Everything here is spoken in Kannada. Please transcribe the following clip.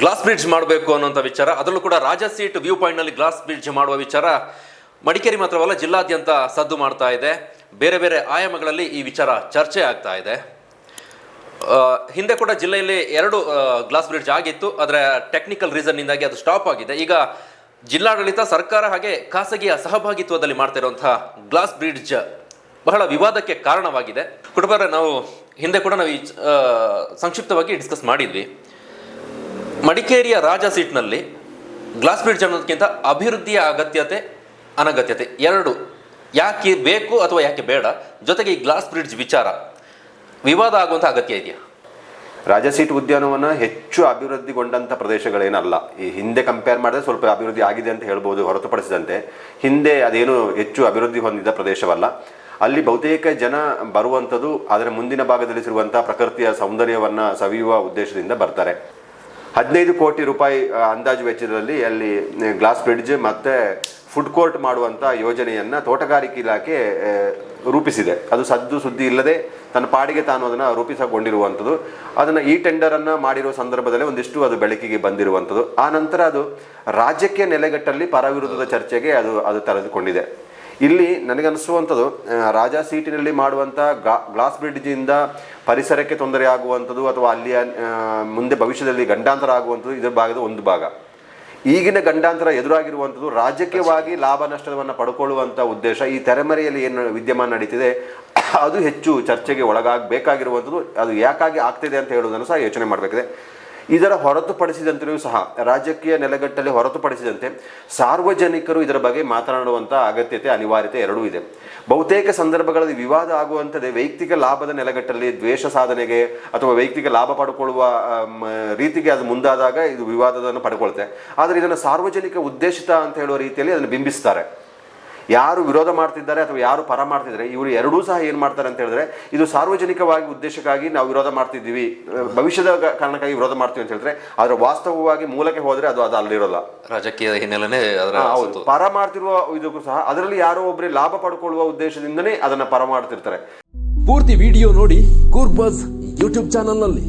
ಗ್ಲಾಸ್ ಬ್ರಿಡ್ಜ್ ಮಾಡಬೇಕು ಅನ್ನೋಂಥ ವಿಚಾರ. ಅದರಲ್ಲೂ ಕೂಡ ರಾಜ ಸೀಟ್ ವ್ಯೂ ಪಾಯಿಂಟ್ನಲ್ಲಿ ಗ್ಲಾಸ್ ಬ್ರಿಡ್ಜ್ ಮಾಡುವ ವಿಚಾರ. ಮಡಿಕೇರಿ ಮಾತ್ರವಲ್ಲ, ಜಿಲ್ಲಾದ್ಯಂತ ಸದ್ದು ಮಾಡ್ತಾ ಇದೆ. ಬೇರೆ ಬೇರೆ ಆಯಾಮಗಳಲ್ಲಿ ಈ ವಿಚಾರ ಚರ್ಚೆ ಆಗ್ತಾ ಇದೆ. ಹಿಂದೆ ಕೂಡ ಜಿಲ್ಲೆಯಲ್ಲಿ ಎರಡು ಗ್ಲಾಸ್ ಬ್ರಿಡ್ಜ್ ಆಗಿತ್ತು. ಆದರೆ ಟೆಕ್ನಿಕಲ್ ರೀಸನ್ನಿಂದಾಗಿ ಅದು ಸ್ಟಾಪ್ ಆಗಿದೆ. ಈಗ ಜಿಲ್ಲಾಡಳಿತ ಸರ್ಕಾರ ಹಾಗೆ ಖಾಸಗಿಯ ಸಹಭಾಗಿತ್ವದಲ್ಲಿ ಮಾಡ್ತಾ ಇರುವಂತಹ ಗ್ಲಾಸ್ ಬ್ರಿಡ್ಜ್ ಬಹಳ ವಿವಾದಕ್ಕೆ ಕಾರಣವಾಗಿದೆ. ಕುಟುಂಬರ, ನಾವು ಹಿಂದೆ ಕೂಡ ನಾವು ಈ ಸಂಕ್ಷಿಪ್ತವಾಗಿ ಡಿಸ್ಕಸ್ ಮಾಡಿದ್ವಿ. ಮಡಿಕೇರಿಯ ರಾಜ ಸೀಟ್ನಲ್ಲಿ ಗ್ಲಾಸ್ ಬ್ರಿಡ್ಜ್ ಅನ್ನೋದಕ್ಕಿಂತ ಅಭಿವೃದ್ಧಿಯ ಅಗತ್ಯತೆ, ಅನಗತ್ಯತೆ ಎರಡು. ಯಾಕೆ ಬೇಕು ಅಥವಾ ಯಾಕೆ ಬೇಡ? ಜೊತೆಗೆ ಈ ಗ್ಲಾಸ್ ಬ್ರಿಡ್ಜ್ ವಿಚಾರ. ವಿವಾದ ಆಗುವಂಥ ಅಗತ್ಯ ಇದೆಯಾ? ರಾಜಸೀಟ್ ಉದ್ಯಾನವನ ಹೆಚ್ಚು ಅಭಿವೃದ್ಧಿಗೊಂಡಂಥ ಪ್ರದೇಶಗಳೇನಲ್ಲ. ಈ ಹಿಂದೆ ಕಂಪೇರ್ ಮಾಡಿದ್ರೆ ಸ್ವಲ್ಪ ಅಭಿವೃದ್ಧಿ ಆಗಿದೆ ಅಂತ ಹೇಳ್ಬೋದು, ಹೊರತುಪಡಿಸಿದಂತೆ. ಹಿಂದೆ ಅದೇನು ಹೆಚ್ಚು ಅಭಿವೃದ್ಧಿ ಹೊಂದಿದ ಪ್ರದೇಶವಲ್ಲ. ಅಲ್ಲಿ ಬಹುತೇಕ ಜನ ಬರುವಂಥದ್ದು ಅದರ ಮುಂದಿನ ಭಾಗದಲ್ಲಿ ಸಿರುವಂಥ ಪ್ರಕೃತಿಯ ಸೌಂದರ್ಯವನ್ನು ಸವಿಯುವ ಉದ್ದೇಶದಿಂದ ಬರ್ತಾರೆ. ಹದಿನೈದು ಕೋಟಿ ರೂಪಾಯಿ ಅಂದಾಜು ವೆಚ್ಚದಲ್ಲಿ ಅಲ್ಲಿ ಗ್ಲಾಸ್ ಬ್ರಿಡ್ಜ್ ಮತ್ತು ಫುಡ್ ಕೋರ್ಟ್ ಮಾಡುವಂಥ ಯೋಜನೆಯನ್ನು ತೋಟಗಾರಿಕೆ ಇಲಾಖೆ ರೂಪಿಸಿದೆ. ಅದು ಸದ್ದು ಸುದ್ದಿ ಇಲ್ಲದೆ ತನ್ನ ಪಾಡಿಗೆ ತಾನು ಅದನ್ನು ರೂಪಿಸಿಕೊಂಡಿರುವಂಥದ್ದು ಅದನ್ನು ಈ ಟೆಂಡರನ್ನು ಮಾಡಿರುವ ಸಂದರ್ಭದಲ್ಲಿ ಒಂದಿಷ್ಟು ಅದು ಬೆಳಕಿಗೆ ಬಂದಿರುವಂಥದ್ದು. ಆ ನಂತರ ಅದು ರಾಜ್ಯಕ್ಕೆ ನೆಲೆಗಟ್ಟಲ್ಲಿ ಪರವಿರುದ್ಧದ ಚರ್ಚೆಗೆ ಅದು ಅದು ತೆರೆದುಕೊಂಡಿದೆ. ಇಲ್ಲಿ ನನಗನ್ನಿಸುವಂಥದ್ದು ರಾಜ ಸೀಟಿನಲ್ಲಿ ಮಾಡುವಂಥ ಗ್ಲಾಸ್ ಬ್ರಿಡ್ಜಿಂದ ಪರಿಸರಕ್ಕೆ ತೊಂದರೆ ಆಗುವಂಥದ್ದು ಅಥವಾ ಅಲ್ಲಿಯ ಮುಂದೆ ಭವಿಷ್ಯದಲ್ಲಿ ಗಂಡಾಂತರ ಆಗುವಂಥದ್ದು ಇದರ ಭಾಗದ ಒಂದು ಭಾಗ. ಈಗಿನ ಗಂಡಾಂತರ ಎದುರಾಗಿರುವಂಥದ್ದು ರಾಜಕೀಯವಾಗಿ ಲಾಭ ನಷ್ಟವನ್ನು ಪಡ್ಕೊಳ್ಳುವಂಥ ಉದ್ದೇಶ. ಈ ತೆರೆಮರೆಯಲ್ಲಿ ಏನು ವಿದ್ಯಮಾನ ನಡೀತಿದೆ, ಅದು ಹೆಚ್ಚು ಚರ್ಚೆಗೆ ಒಳಗಾಗಬೇಕಾಗಿರುವಂಥದ್ದು, ಅದು ಯಾಕಾಗಿ ಆಗ್ತಿದೆ ಅಂತ ಹೇಳುವುದನ್ನು ಸಹ ಯೋಚನೆ ಮಾಡಬೇಕಿದೆ. ಇದರ ಹೊರತುಪಡಿಸಿದಂತೆಯೂ ಸಹ, ರಾಜಕೀಯ ನೆಲೆಗಟ್ಟಲೆ ಹೊರತುಪಡಿಸಿದಂತೆ ಸಾರ್ವಜನಿಕರು ಇದರ ಬಗ್ಗೆ ಮಾತನಾಡುವಂಥ ಅಗತ್ಯತೆ, ಅನಿವಾರ್ಯತೆ ಎರಡೂ ಇದೆ. ಬಹುತೇಕ ಸಂದರ್ಭಗಳಲ್ಲಿ ವಿವಾದ ಆಗುವಂಥದ್ದೇ ವೈಯಕ್ತಿಕ ಲಾಭದ ನೆಲೆಗಟ್ಟಲ್ಲಿ ದ್ವೇಷ ಸಾಧನೆಗೆ ಅಥವಾ ವೈಯಕ್ತಿಕ ಲಾಭ ಪಡ್ಕೊಳ್ಳುವ ರೀತಿಗೆ ಅದು ಮುಂದಾದಾಗ ಇದು ವಿವಾದವನ್ನು ಪಡ್ಕೊಳ್ತೆ ಆದರೆ ಇದನ್ನು ಸಾರ್ವಜನಿಕ ಉದ್ದೇಶಿತ ಅಂತ ಹೇಳುವ ರೀತಿಯಲ್ಲಿ ಅದನ್ನು ಬಿಂಬಿಸ್ತಾರೆ. ಯಾರು ವಿರೋಧ ಮಾಡ್ತಿದ್ದಾರೆ ಅಥವಾ ಯಾರು ಪರ ಮಾಡ್ತಿದ್ದಾರೆ ಇವರು ಎರಡೂ ಸಹ ಏನು ಮಾಡ್ತಾರೆ ಅಂತ ಹೇಳಿದ್ರೆ ಇದು ಸಾರ್ವಜನಿಕವಾಗಿ ಉದ್ದೇಶಕ್ಕಾಗಿ ನಾವು ವಿರೋಧ ಮಾಡ್ತಿದ್ದೀವಿ ಭವಿಷ್ಯದ ಕಾರಣಕ್ಕಾಗಿ ವಿರೋಧ ಮಾಡ್ತೀವಿ ಅಂತ ಹೇಳಿದ್ರೆ ಆದರೆ ವಾಸ್ತವವಾಗಿ ಮೂಲಕ್ಕೆ ಹೋದರೆ ಅದು ಅದು ಅಲ್ಲಿರೋಲ್ಲ ರಾಜಕೀಯ ಹಿನ್ನೆಲೆನೇ ಅದರ ಹೌದು. ಪರ ಮಾಡ್ತಿರುವ ಇದಕ್ಕೂ ಸಹ ಅದರಲ್ಲಿ ಯಾರೋ ಒಬ್ಬರೇ ಲಾಭ ಪಡ್ಕೊಳ್ಳುವ ಉದ್ದೇಶದಿಂದನೇ ಅದನ್ನ ಪರ ಮಾಡ್ತಿರ್ತಾರೆ. ಪೂರ್ತಿ ವಿಡಿಯೋ ನೋಡಿ ಕೂರ್ಬಸ್ ಯೂಟ್ಯೂಬ್ ಚಾನಲ್ನಲ್ಲಿ.